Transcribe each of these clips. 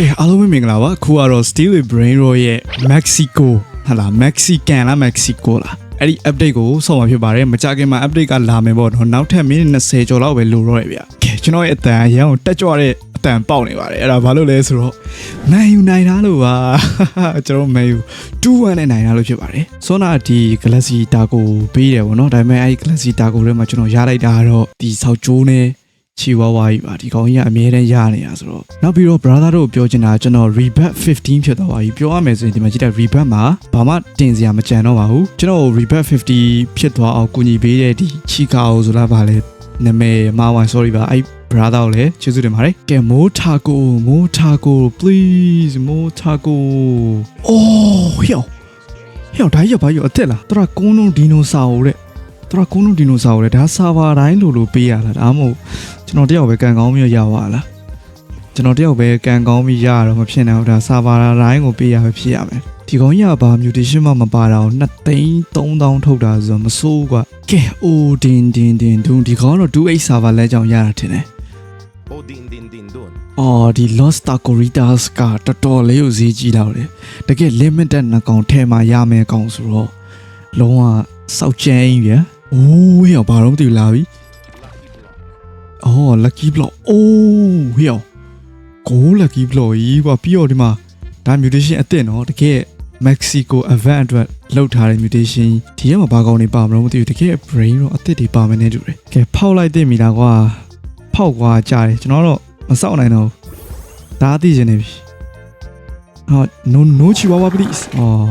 ကဲအားလုံးပဲမင်္ဂလာပါခုကတော့ Steel with Brain Roll ရဲ့ Mexico ဟာလား Mexican လား Mexico လားအဲ့ဒီ update ကိုဆောက်မှာဖြစ်ပါတယ်မကြခင်မှာ update ကလာမယ်ပေါ့နော်နောက်ထပ်မိနစ်20ကျော်လောက်ပဲလိုတော့ရဗျကဲကျွန်တော်ရဲ့အတန်အရန်ကိုတက်ကြွတဲ့အတန်ပေါက်နေပါတယ်အဲ့ဒါဘာလို့လဲဆိုတော့နိုင်ယူနိုင်တာလို့ပါကျွန်တော်မန်ယူ2-1နဲ့နိုင်တာလို့ဖြစ်ပါတယ်ဆောနာဒီ Galaxy Taco ပေးတယ်ပေါ့နော်ဒါပေမဲ့အဲ့ဒီ Galaxy Taco ထဲမှာကျွန်တော်ရလိုက်တာကတော့ဒီဆောက်ကျိုးနဲ့ ချီဝါဝါကြီးပါဒီကောင်ကြီးကအမြဲတမ်းရနေတာဆိုတော့နောက်ပြီးတော့ brother တို့ပြောချင်တာကျွန်တော် rebirth 15ဖြစ်သွားပါပြီပြောရမယ်ဆိုရင်ဒီမှာကြည့်တဲ့ rebirth မှာဘာမှတင်စရာမကြံတော့ပါဘူးကျွန်တော် rebirth 50ဖြစ်သွားအောင်ကူညီပေးတဲ့ဒီချီကာအိုဆိုလားဗာလဲနာမည်မာဝိုင် sorry ပါအဲ့ brother ကိုလည်းကျေးဇူးတင်ပါတယ်ကဲမိုးထာကိုမိုးထာကို please မိုးထာကိုအိုးဟျောဟျောဒါကြီးကဘာကြီးအသက်လားတော်ကုန်းလုံးဒီနိုဆောတဲ့ တော်ကုန်းလုံးဒီနိုဆောတဲ့ဒါဆာဗာတိုင်းလိုလိုပေးရလားဒါမှမဟုတ် ကျွန်တော်တယောက်ပဲကန်ကောင်းပြီးရပါလားကျွန်တော်တယောက်ပဲကန်ကောင်းပြီးရတော့မဖြစ်နိုင်ဘူးဒါဆာဗာတိုင်းကိုပေးရပဲဖြစ်ရမယ်ဒီကောင်ကြီးကဘာ mutation မှမပါတာကို2သိန်း3000ထုတ်တာဆိုတော့မစိုးกว่าကဲအိုးဒင်ဒင်ဒင်ဒုံဒီကောင်ကတော့ 2H server လဲကြောင်ရတာထင်တယ် O din din din dun. အော်ဒီ Lost Corridas ကတော်တော်လေးကိုဈေးကြီးတော့တယ်တကယ် limited နှကောင်ထဲမှာရမယ်ကောင်ဆိုတော့လုံးဝစောက်ချ မ်းကြီးဗျာအိုးဟေ့ဘာတော့မသိဘူးလာပြီအော် lucky block အိုးဟေ့အောင်ကို lucky block ကြီးကွာပြီးတော့ဒီမှာဒါ mutation အစ်စ်နော်တကယ် Mexico event အတွက်လောက်ထားတဲ့ mutation ဒီထဲမှာဘာကောင်းနေပါမလို့မသိဘူးတကယ် brain တော့အစ်စ်တွေပါမယ်နဲ့တူတယ်ကဲဖောက်လိုက်သိမိလားကွာဖောက်ကွာကြားတယ်ကျွန်တော်တော့မစောက်နိုင်တော့ဘူးဒါအသိချင်နေပြီဟော no no chihuahua please အော်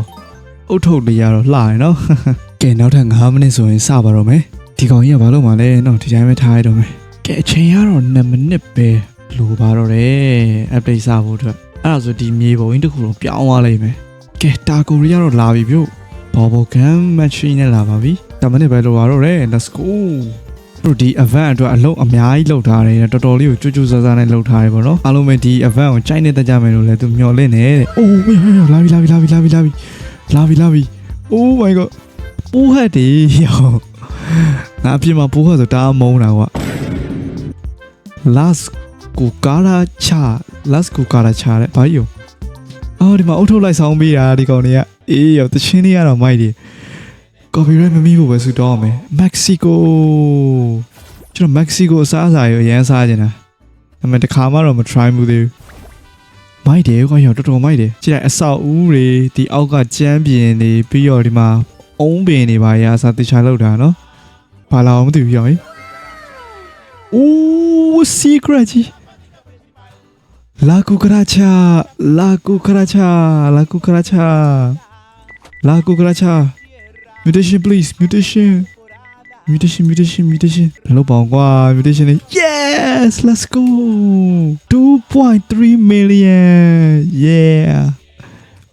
အုတ်ထုတ်လေးရတော့လှရယ်နော် ကဲနောက်ထပ်9မိနစ်ဆိုရင်စပါတော့မယ်ဒီကောင်ကြီးကဘာလို့မှလဲနော်ဒီတိုင်းပဲထားရတော့မယ်ကဲအချိန်ကတော့2မိနစ်ပဲလိုပါတော့တယ် update စဖို့အတွက်အဲ့ဒါဆိုဒီမြေပုံကြီးတစ်ခုလုံးပြောင်းသွားလိမ့်မယ်ကဲတာကိုရီကတော့လာပြီပြုတ်ဘောဘောဂမ် machine နဲ့လာပါပြီ10မိနစ်ပဲလိုပါတော့တယ် let's go တို့ဒီ event အတွက်အလုံးအများကြီးလုပ်ထားတယ်တော်တော်လေးကိုကြွကြွဆဆနဲ့လုပ်ထားတယ်ပေါ့နော်အားလုံးပဲဒီ event ကိုကြိုက်နေတတ်ကြမယ်လို့လည်းသူမျှော်လင့်နေတဲ့အိုးဟေးဟေးလာပြီလာပြီလာပြီလာပြီလာပြီလာပြီလာပြီ oh my god ပိုးဟက်တယ်ယောငါအပြင်မှာပိုးဟက်ဆိုတာမုန်းတာကွာ last ကိုကာရာချ last ကိုကာရာချတဲ့ဘာကြီးရောအော်ဒီမှာအုတ်ထုတ်လိုက်ဆောင်းပေးတာဒီကောင်တွေကအေးရောတချင်းလေးကတော့မိုက်တယ် copyright မမိဖို့ပဲဆူတောင်းအောင်မယ် Mexico ကျွန်တော် Mexico အစားအစာရောအရန်စားနေတာဒါပေမဲ့တစ်ခါမှတော့မ try ဘူးသေးဘူးမိုက်တယ်ကွာရောတော်တော်မိုက်တယ်ကြည့်လိုက်အဆောက်အဦတွေဒီအောက်ကကျမ်းပြင်တွေပြီးတော့ဒီမှာ အုံးပင်တွေပါရာစားတခြားလောက်တာနော်ဘာလာအောင်မသိဘူးရောဟင် Ooh, secret ကြီး La cucaracha, la cucaracha, la cucaracha. La cucaracha. Mutation please, mutation. Mutation, mutation, mutation. လောက်ပေါင်းကွာ mutation လေး Yes, let's go. 2.3 million. Yeah.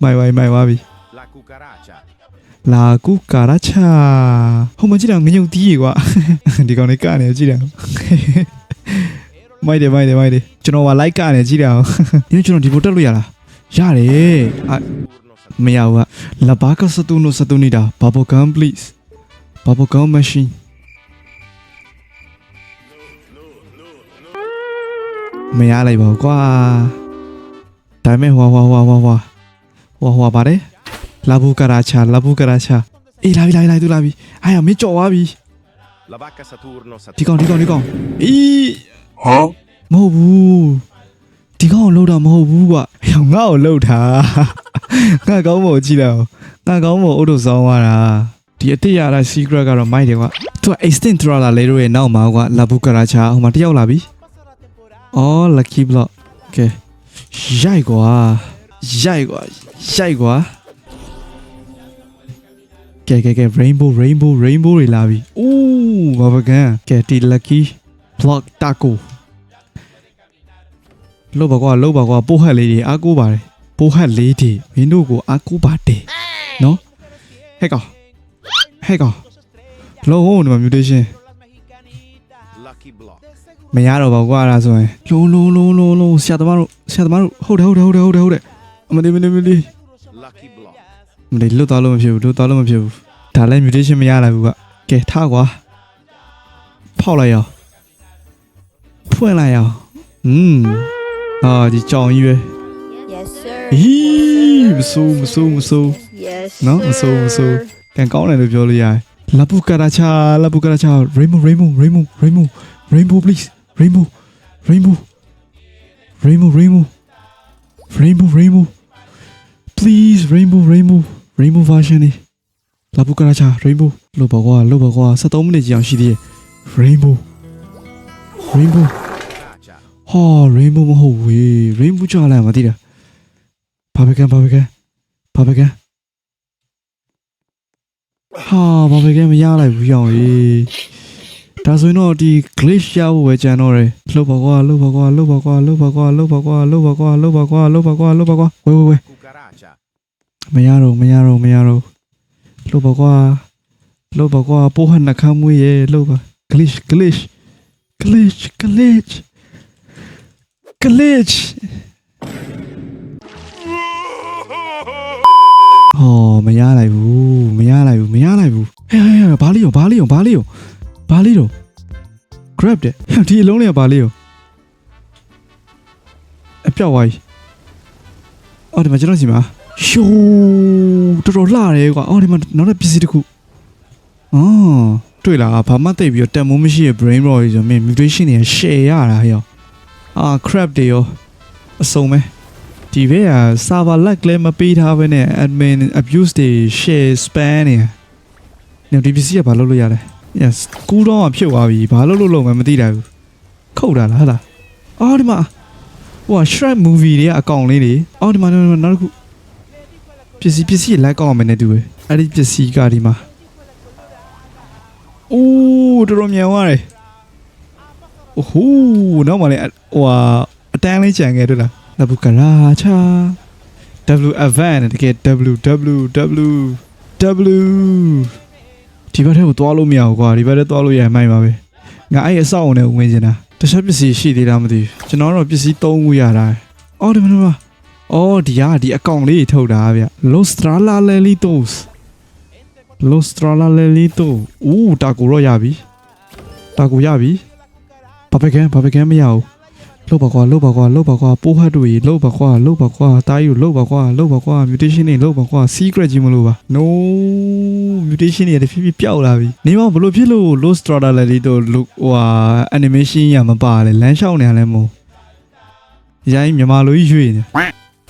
မိုင်ဝိုင်မိုင်ဝါပြီ La cucaracha. လာကူကာရာချာဟိုမှာကြည့်တော့ငညုတ်တီးရေကွာဒီကောင်လေးကနေကြည့်တယ်မိုက်တယ်မိုက်တယ်မိုက်တယ်ကျွန်တော်ကလိုက်ကနေကြည့်တယ်အောင်ဒီကျွန်တော်ဒီဘုတ်တက်လို့ရလားရတယ်အ Turno sa မရဘူးကလာဘာကစတူနိုစတူနီတာဘာဘောဂမ် please ဘာဘောဂမ် machine မရလိုက်ပါဘူးကွာဒါပေမဲ့ဟွာဟွာဟွာဟွာဟွာဟွာဟွာပါတယ် လာဘူကာရာချာလာဘူကာရာချာအေးလာပြီလာပြီလာပြီသူလာပြီအားရမင်းကြော်သွားပြီ La vacca Saturno ဒီ Saturno. ကောင်ဒီကောင်ဒီကောင်အေးဟမ်မဟုတ်ဘူးဒီကောင်ကိုလှုပ်တာမဟုတ်ဘူးကွာဟောငါ့ကိုလှုပ်တာငါကောင်းမို့ကြည့်လိုက်ငါကောင်းမို့အုတ်တို့ဆောင်းသွားတာဒီအတိတ်ရတာ secret ကတော့မိုက်တယ်ကွာသူက extend trawler လေးတို့ရဲ့နောက်မှာကွာလာဘူကာရာချာဟိုမှာတယောက်လာပြီအော် lucky block ကဲရိုက်ကွာရိုက်ကွာရိုက်ကွာ ကဲကဲကဲ rainbow rainbow rainbow တွေလာပြီအိုးဘာပကံကဲတီ lucky block taco လို့ပါကွာလို့ပါကွာပိုးဟက်လေးတွေအားကိုးပါတယ်ပိုးဟက်လေးတွေမင်းတို့ကိုအားကိုးပါတယ်နော်ဟဲ့ကောင်ဟဲ့ကောင်လုံးဝဒီမှာ mutation Lucky block. မရတော့ပါကွာအဲ့ဒါဆိုရင်လုံးလုံးလုံးလုံးလုံးဆရာသမားတို့ဆရာသမားတို့ဟုတ်တယ်ဟုတ်တယ်ဟုတ်တယ်ဟုတ်တယ်ဟုတ်တယ်အမလေးမလေးမလေး Lucky block. မလေးလွတ်သွားလို့မဖြစ်ဘူးလွတ်သွားလို့မဖြစ်ဘူးဒါလည်း mutation မရလာဘူးကကဲထားကွာဖောက်လိုက်ရအောင်ဖွင့်လိုက်ရအောင်อืมအာဒီကြောင်ကြီးပဲဟီးမဆိုးမဆိုးမဆိုး Yes. No, sir. so- so- ကန်ကောင်းတယ်လို့ပြောလို့ရတယ်လာပူကာရာချာလာပူကာရာချာ rainbow rainbow rainbow rainbow rainbow please rainbow rainbow rainbow rainbow rainbow rainbow please rainbow rainbow rainbow version နေလာပူကာရာချာ rainbow လို့ပါကွာလို့ပါကွာ73မိနစ်ကြာအောင်ရှိသေးတယ် rainbow rainbow Caccia. ဟာ rainbow မဟုတ်ဝေး rainbow ကြာလာမသိတာဘာပဲကန်ဘာပဲကန်ဘာပဲကန်ဟာဘာပဲကန်မရလိုက်ဘူးရောင်ကြီးဒါဆိုရင်တော့ဒီ glitch ရဖို့ပဲကြံတော့တယ်လှုပ်ပါကွာလှုပ်ပါကွာလှုပ်ပါကွာလှုပ်ပါကွာလှုပ်ပါကွာလှုပ်ပါကွာလှုပ်ပါကွာလှုပ်ပါကွာလှုပ်ပါကွာဝဲဝဲဝဲ Cucaracha. မရတော့မရတော့မရတော့လှုပ်ပါကွာလှုပ်ပါကွာပိုးဟနှခမ်းမွေးရဲ့လှုပ်ပါ glitch glitch glitch glitch glitch ဟောမရလိုက်ဘူးမရလိုက်ဘူးမရလိုက်ဘူးဟဲ့ဟဲ့ဟဲ့ဘာလေးရောဘာလေးရောဘာလေးရောဘာလေးရော grab တဲ့ဟဲ့ဒီအလုံးလေးကဘာလေးရောအပြောက်သွားပြီအော်ဒီမှာကျွန်တော်စီမှာ ရှိုးတော်တော်လှတယ်ကွာအော်ဒီမှာနောက်တဲ့ပစ္စည်းတစ်ခုအော်တွေ့လားဘာမှသိပ်ပြီးတော့တန်မိုးမရှိရဲ့ brain rot ကြီးဆိုမင်း mutation တွေ share ရတာဟဲ့အာ crap တွေရောအစုံပဲဒီဘက်က server lag လည်းမပေးထားဘဲနဲ့ admin abuse တွေ share spam နေ။ညဒီပစ္စည်းကဘာလုပ်လို့ရလဲ။ Yes ကူးတော့မှဖြစ်သွားပြီ။ဘာလုပ်လို့လုံးမမသိတာဘူး။ခုတ်တာလားဟလား။အော်ဒီမှာဟိုက Shrek movie တွေကအကောင်လေးတွေ။အော်ဒီမှာနောက်နောက်တစ်ခု ပစ္စည်းပစ္စည်းလိုက်ကောင်းအောင်မနေတူပဲ။အဲ့ဒီပစ္စည်းကဒီမှာ။အိုးတော်တော်မြန်သွားတယ်။အိုးဟိုးနောက်မှလည်းဟိုဟာအတန်းလေးကြံခဲ့တွေ့လား။ La Bucaracha W Avant တကယ် W W W W ဒီဘက်ထဲကိုသွားလို့မရဘူးကွာဒီဘက်ထဲသွားလို့ရရင်မိုက်ပါပဲငါအဲ့အဆောက်အုံနဲ့ဝင်နေတာတခြားပစ္စည်းရှိသေးတာမသိဘူးကျွန်တော်တော့ပစ္စည်း၃ခုရတာအော်ဒီမှာဒီမှာ အော်ဒီကဒီအကောင့်လေးထုတ်တာဗျ Lostrala Lelitos Lostrala Lelito ဦးတာကိုတော့ရပြီတာကိုရပြီဘာပဲကန်ဘာပဲကန်မရဘူးလှုပ်ပါကွာလှုပ်ပါကွာလှုပ်ပါကွာပိုးဟတ်တို့ရေလှုပ်ပါကွာလှုပ်ပါကွာတားယူလှုပ်ပါကွာလှုပ်ပါကွာ mutation တွေလှုပ်ပါကွာ secret ကြီးမလို့ပါ no mutation တွေတဖြည်းဖြည်းပျောက်လာပြီနေမဘလို့ဖြစ်လို့ low strata လည်းလေးတို့ဟိုဟာ animation ရမပါလေလမ်းလျှောက်နေရလဲမို့ရိုင်းမြန်မာလိုကြီးရွေ့နေ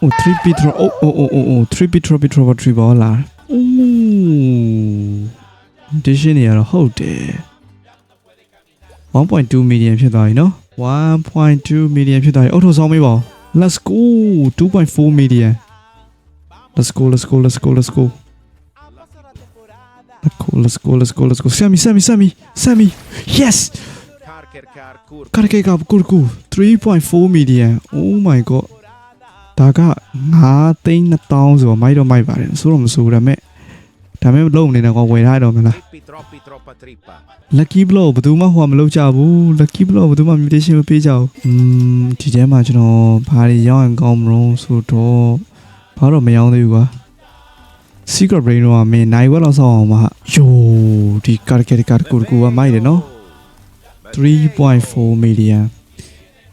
Oh, three bit oh, oh, oh, oh, oh, three bit three bit three bit three ball Oh, million ဖြစ်သွားပြီနော်။1.2 million ဖြစ်သွားပြီ။အုတ်ထုတ်ဆောင်မေးပါဦး။ Let's go. 2.4 million. Let's go let's go let's go let's go. Let's go let's go let's go Let's go. Sammy Sammy Sammy Sammy. Yes. Karker Karkur. Karker Karkur. Oh my god. ဒါက9သိန်း2000ဆိုတော့မိုက်တော့မိုက်ပါတယ်ဆိုတော့မဆိုဒါမဲ့ဒါမဲ့လုံးနေတယ်ကွာဝယ်ထားရတော့မလား Trippi, troppi, troppa trippa. lucky blow ဘယ်သူမှဟိုမလုပ်ကြဘူး lucky blow ဘယ်သူမှ mutation မပေးကြဘူးอืมဒီထဲမှာကျွန်တော်ဘာတွေရောင်းရင်ကောင်းမလို့ဆိုတော့ဘာတော့မရောင်းသေးဘူးကွာ secret brain တော့မင်းနိုင်ဝက်လောက်ဆောက်အောင်ပါယိုဒီကာကေကာကူကူကမိုက်တယ်နော်3.4 million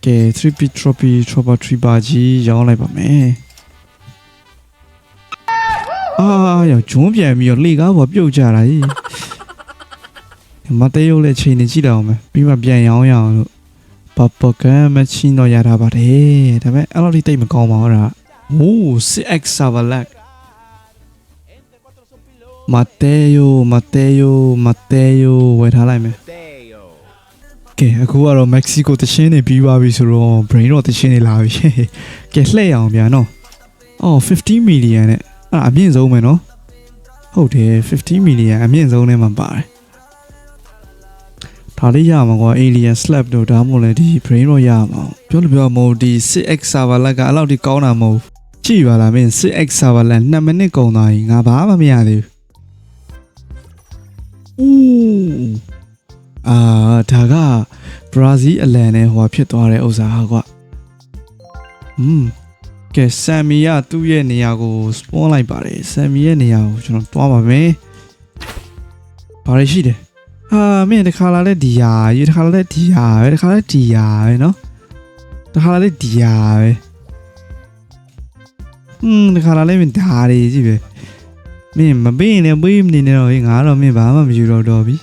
ကဲ 3p trophy trophy tripa ကြီးရောင်းလိုက်ပါမယ်အာရောဂျွန်းပြန်ပြီးတော့လေကားပေါ်ပြုတ်ကြတာကြီးမတဲရုပ်လည်းချိန်နေကြည့်တော့မယ်ပြီးမှပြန်ရောင်းရအောင်လို့ပပကမချင်းတော့ရတာပါတယ်ဒါပေမဲ့အဲ့လိုတိတ်မကောင်းပါဘူးဒါโอ้ 6x server lag Matteo Matteo Matteo ဝယ်ထားလိုက်မယ် Teo. ကဲအခုကတော့မက္ကဆီကိုတချင်းနေပြီးသွားပြီဆိုတော့ brain တော့တချင်းနေလာပြီကဲလှည့်အောင်ဗျာနော်အော်50 million နဲ့အဲ့ဒါအမြင့်ဆုံးပဲနော်ဟုတ်တယ်50 million အမြင့်ဆုံးနဲ့မှပါတယ်ဒါဒါလေးရမှာကွာ alien slab တို့ဒါမှမဟုတ်လည်းဒီ brain တော့ရမှာပြောလို့ပြောမဟုတ်ဒီ 6x server lag ကအဲ့လောက်ထိကောင်းတာမဟုတ်ကြည့်ပါလားမင်း 6x server lag 2မိနစ်ကုန်သွားရင်ငါဘာမှမရသေးဘူးဦး အာဒါကဘရာဇီးအလန်နဲ့ဟိုဖြစ်သွားတဲ့ဥစ္စာဟာကွာอืมကဲဆမ်မီကသူ့ရဲ့နေရာကို spawn လိုက်ပါတယ်ဆမ်မီရဲ့နေရာကိုကျွန်တော်တွားပါမယ်ဘာတွေရှိတယ်အာမင်းတခါလာလဲဒီယာရေတခါလာလဲဒီယာပဲတခါလာလဲဒီယာပဲเนาะတခါလာလဲဒီယာပဲอืมတခါလာလဲမင်းဒါတွေကြည့်ပဲမင်းမပေးရင်လည်းပေးမနေနဲ့တော့ဟေးငါတော့မင်းဘာမှမယူတော့တော့ပြီ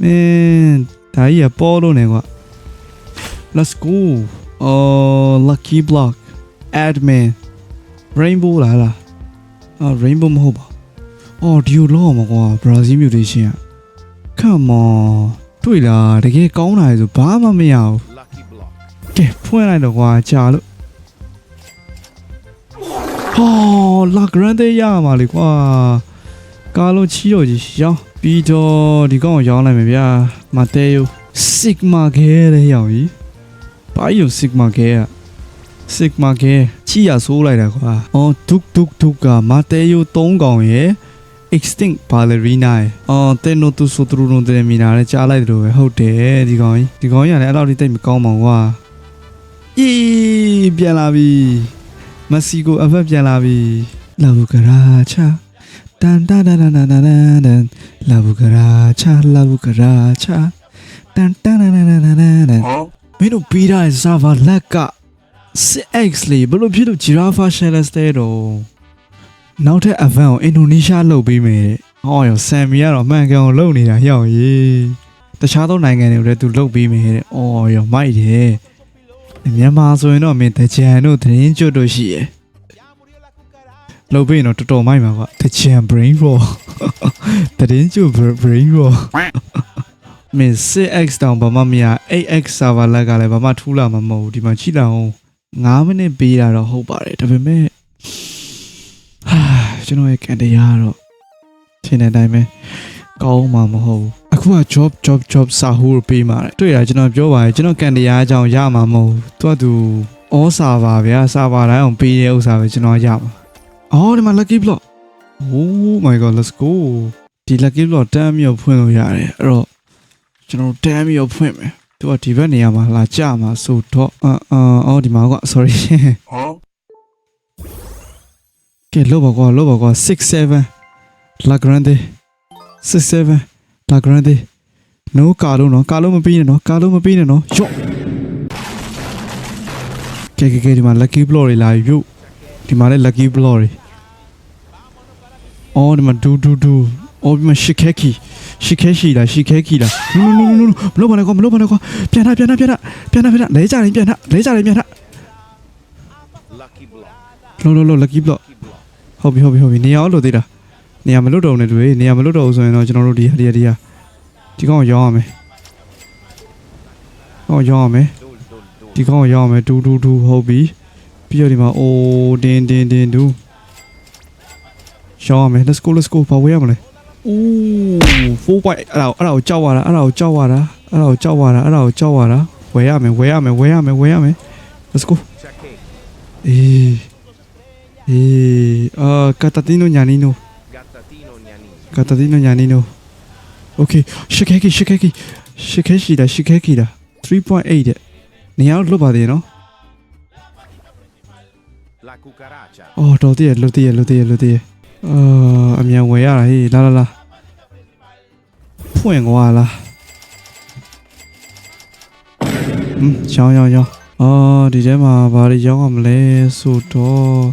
မင်းဒါကြီးကပေါ်လို့နေကွာ let's go oh lucky block admin rainbow လားလားအာ rainbow မဟုတ်ပါအော်ဒီလိုလောက်မှာကွာ brazil mutation อ่ะ come on တွေ့လားတကယ်ကောင်းတာလေဆိုဘာမှမရဘူး Lucky block. ကဲဖွင့်လိုက်တော့ကွာကြာလို့ဟောလာဂရန်တေးရမှာလေကွာကားလုံးချီတော့ကြီးရောင်း ပြီးတော့ဒီကောင်ကိုရောင်းလိုက်မယ်ဗျာမတဲယို sigma ခဲတဲ့ရောင်ကြီးဘာယူ sigma ခဲอ่ะ sigma ခဲချီရဆိုးလိုက်တာကွာအော်ဒုတ်ဒုတ်ဒုတ်ကမတဲယို3ကောင်ရယ် extinct ballerina ရယ်အော်တဲနိုတူဆိုထရူနိုတဲမီနာလည်းကြားလိုက်တယ်လို့ပဲဟုတ်တယ်ဒီကောင်ကြီးဒီကောင်ကြီးကလည်းအဲ့လောက်ထိတိတ်မကောင်းပါဘူးကွာအေးပြန်လာပြီမက်ဆီကိုအဖက်ပြန်လာပြီလာဘူကရာချာ တန်တန်တန်တန်တန်တန်တန်လာဘူကရာချာလာဘူကရာချာတန်တန်တန်တန်တန်တန်တန်မင်းတို့ပြီးတဲ့ဇာဗာလက်က 6x လေးဘလို့ဖြစ်လို့ giraffe shells တဲ့တော့နောက်ထပ် event ကိုအင်ဒိုနီးရှားလုပ်ပေးမယ်တဲ့ဟောရောဆမ်မီကတော့မှန်ကန်ကိုလုပ်နေတာဟျောက်ရေးတခြားသောနိုင်ငံတွေကိုလည်းသူလုပ်ပေးမယ်တဲ့အော်ရောမိုက်တယ်မြန်မာဆိုရင်တော့မင်းတကြံတို့သတင်းကျွတ်တို့ရှိရယ် လောက်ပြီးရင်တော့တော်တော်မိုက်မှာကွာတကြံ brain raw သတင်းကျွတ် brain raw မင်း 6x တောင်ဘာမှမရ 8x server lag ကလည်းဘာမှထူးလာမှာမဟုတ်ဘူးဒီမှာချိလာအောင်9မိနစ်ပေးတာတော့ဟုတ်ပါတယ်ဒါပေမဲ့ဟာကျွန်တော်ရဲ့ကန်တရားကတော့ထင်တဲ့အတိုင်းပဲကောင်းမှာမဟုတ်ဘူးအခုက job job job စာဟိုးပေးမှာတယ်တွေ့တာကျွန်တော်ပြောပါရင်ကျွန်တော်ကန်တရားအကြောင်းရမှာမဟုတ်ဘူးသူကသူဩစာပါဗျာစာပါတိုင်းအောင်ပေးတဲ့ဥစ္စာပဲကျွန်တော်ရမှာ အော်ဒီမှာ lucky block oh my god let's go ဒီ lucky block တမ်းမြောက်ဖွင့်လို့ရတယ်အဲ့တော့ကျွန်တော်တမ်းမြောက်ဖွင့်မယ်သူကဒီဘက်နေရာမှာလာကြမှာဆိုတော့အာအော်ဒီမှာကွာ sorry ကဲလောပါကွာလောပါကွာ67 la grande 67 la grande no ကာလုံးနော်ကာလုံးမပြီးနဲ့နော်ကာလုံးမပြီးနဲ့နော်ယော့ကဲကဲကဲဒီမှာ lucky block တွေလာပြီပြုတ် ဒီမှာလည်း lucky block တွေအော်ဒီမှာဒူဒူဒူအော်ဒီမှာရှီခဲကီရှီခဲရှိလားရှီခဲကီလား no no no no no မလုပ်ပါနဲ့ကွာမလုပ်ပါနဲ့ကွာပြန်ထပြန်ထပြန်ထပြန်ထပြန်ထလဲကြရင်ပြန်ထလဲကြရင်ပြန်ထ Lucky block. လောလောလော lucky block Lucky block. ဟုတ်ပြီဟုတ်ပြီဟုတ်ပြီနေရာလို့သေးတာနေရာမလွတ်တော့ဘူးနဲ့တွေ့နေရာမလွတ်တော့ဘူးဆိုရင်တော့ကျွန်တော်တို့ဒီဟာဒီဟာဒီဟာဒီကောင်ကိုရောင်းရမယ်ဟောရောင်းရမယ် Dul dul dul. ဒီကောင်ကိုရောင်းရမယ်ဒူဒူဒူဟုတ်ပြီ ပြီးတော့ဒီမှာအိုးတင်းတင်းတင်းဒူရောင်းရမယ် let's go let's go ဘာဝယ်ရမလဲအိုး4 point အဲ့ဒါကိုအဲ့ဒါကိုကြောက်ရတာအဲ့ဒါကိုကြောက်ရတာအဲ့ဒါကိုကြောက်ရတာအဲ့ဒါကိုကြောက်ရတာဝယ်ရမယ်ဝယ်ရမယ်ဝယ်ရမယ်ဝယ်ရမယ် let's go Check it. အေးအေးအာကတာတီနိုညာနီနို Gattatino gnanino. Catalina Nyanino. Okay, Shikeki Shikeki Shikeshi だ Shikeki だ3.8တဲ့နေရာလွတ်ပါသေးနော် La cucaracha. အော်တော်တည်းရလွတ်တည်းရလွတ်တည်းရလွတ်တည်းရအာအမြန်ဝယ်ရတာဟေးလာလာလာဖွင့်ကွာလားဟမ်ရောင်းရောင်းရောင်းအာဒီထဲမှာဘာတွေရောင်းရမလဲဆိုတော့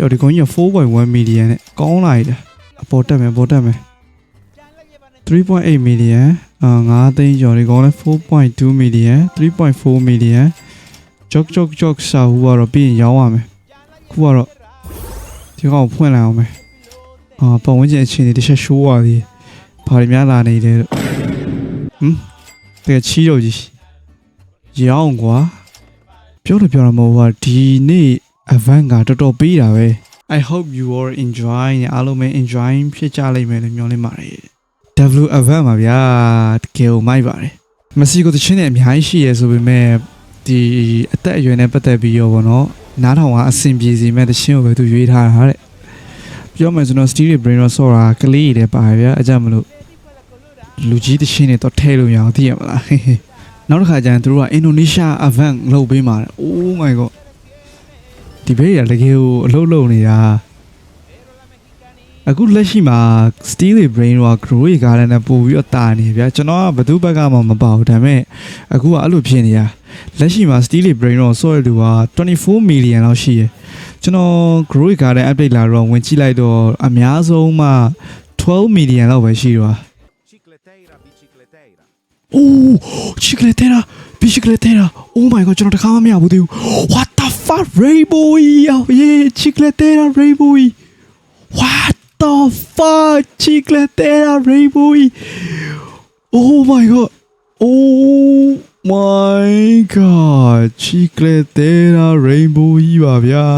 ယောဒီကောင်ကြီးက4.1 million နဲ့ကောင်းလာတယ်အပေါ်တက်မယ်အပေါ်တက်မယ်3.8 million အာ9သိန်းကျော်ဒီကောင်လည်း4.2 million 3.4 million ဂျော့ဂျော့ဂျော့စာဟူကတော့ပြီးရင်ရောင်းရမယ် ခုကတော့ဒီကောင်ကိုဖွင့်လိုက်အောင်မယ်အာပတ်ဝန်းကျင်အခြေအနေတစ်ချက်ရှိုးရသေးတယ်ဘာတွေများလာနေတယ်လို့ဟမ်တကယ်ချီးတော့ကြီးရောင်းကွာပြောလို့ပြောတာမဟုတ်ဘူးကွာဒီနေ့ event ကတော်တော်ပေးတာပဲ I hope you are enjoying အားလုံးပဲ enjoying ဖြစ်ကြလိမ့်မယ်လို့မျှော်လင့်ပါတယ် W event ပါဗျာတကယ်ကိုမိုက်ပါတယ်မက်ဆီကိုတချင်းနဲ့အများကြီးရှိရဲဆိုပေမဲ့ဒီအသက်အရွယ်နဲ့ပတ်သက်ပြီးရောဗောနော် နားထောင်ကအဆင်ပြေစီမဲ့တချင်းကိုပဲသူရွေးထားတာတဲ့ပြောမယ်ဆိုတော့ Stevie Brain တော့ဆော့တာကလေးတွေပါဗျာအကြမ်းမလို့လူကြီးတချင်းနဲ့တော့ထဲလို့ရအောင်သိရမလားနောက်တစ်ခါကျရင်သူတို့ကအင်ဒိုနီးရှား event လုပ်ပေးမှာတဲ့ Oh my god ဒီဘေးရတကယ်ကိုအလုပ်လုပ်နေတာ အခုလက်ရှိမှာ Steel Brain တော့ Grow Garden နဲ့ပို့ပြီးတော့တာနေဗျာကျွန်တော်ကဘယ်သူဘက်ကမှမပါဘူးဒါပေမဲ့အခုကအဲ့လိုဖြစ်နေတာလက်ရှိမှာ Steel Brain တော့ဆော့ရတူက24 million လောက်ရှိရယ်ကျွန်တော် Grow Garden update လာတော့ဝင်ကြည့်လိုက်တော့အများဆုံးမှ12 million လောက်ပဲရှိတော့ Cicleteira bicicleteira. ။အိုး chicletera bicicletera oh my god ကျွန်တော်တခါမှမရဘူးသေးဘူး what the fuck rainbow ရော yeah chicletera rainbow what the fuck chicletera rainbow oh my god oh my god chicletera rainbow ကြီးပါဗျာ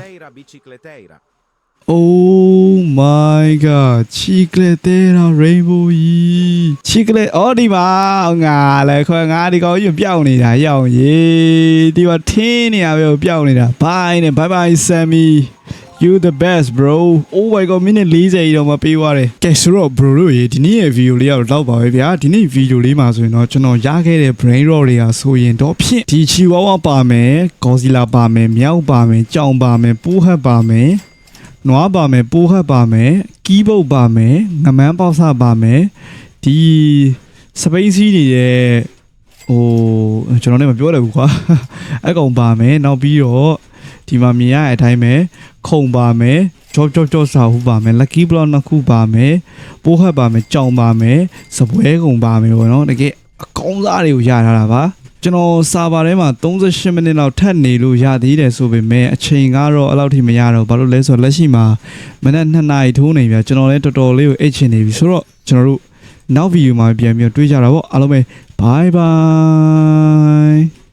Cicleteira bicicleteira. Oh my god chicletera rainbow ကြီး chiclet အော်ဒီမှာငါလည်းခွဲငါဒီကောင်ကြီးပျောက်နေတာရောက်ရေဒီမှာထင်းနေရပဲပျောက်နေတာ bye နဲ့ bye bye sammy you the best bro oh my god မိနစ်40ကြီးတော့မပေးသွားတယ်ကဲဆိုတော့ bro တို့ရေဒီနေ့ရဲ့ video လေးကတော့တော့ပါပဲဗျာဒီနေ့ video လေးမှာဆိုရင်တော့ကျွန်တော်ရခဲ့တဲ့ brain rot တွေကဆိုရင်တော့ဖြင့်ဒီချီဝါဝါပါမယ် godzilla ပါမယ်မြောက်ပါမယ်ကြောင်ပါမယ်ပိုးဟတ်ပါမယ်နွားပါမယ်ပိုးဟတ်ပါမယ်ကီးပုတ်ပါမယ်ငမန်းပေါက်ဆပါမယ်ဒီစပိန်စီးတွေရဲ့ဟိုကျွန်တော်လည်းမပြောတယ်ဘူးကွာအကောင်ပါမယ်နောက်ပြီးတော့ ဒီမှာမြင်ရတဲ့အတိုင်းပဲခုံပါမယ်ကြောကြောကြောစာဟုပါမယ် lucky block နှစ်ခုပါမယ်ပိုးဟတ်ပါမယ်ကြောင်ပါမယ်စပွဲကုံပါမယ်ဘောနော်တကယ်အကောင်းစားတွေကိုရထားတာပါကျွန်တော်စာပါထဲမှာ38မိနစ်လောက်ထပ်နေလို့ရသေးတယ်ဆိုပေမဲ့အချိန်ကတော့အဲ့လောက်ထိမရတော့ဘာလို့လဲဆိုတော့လက်ရှိမှာမနက်2နာရီထိုးနေပြကျွန်တော်လည်းတော်တော်လေးကိုအိတ်ချင်နေပြီဆိုတော့ကျွန်တော်တို့နောက်ဗီဒီယိုမှာပြန်ပြီးတော့တွေ့ကြတာပေါ့အားလုံးပဲ bye bye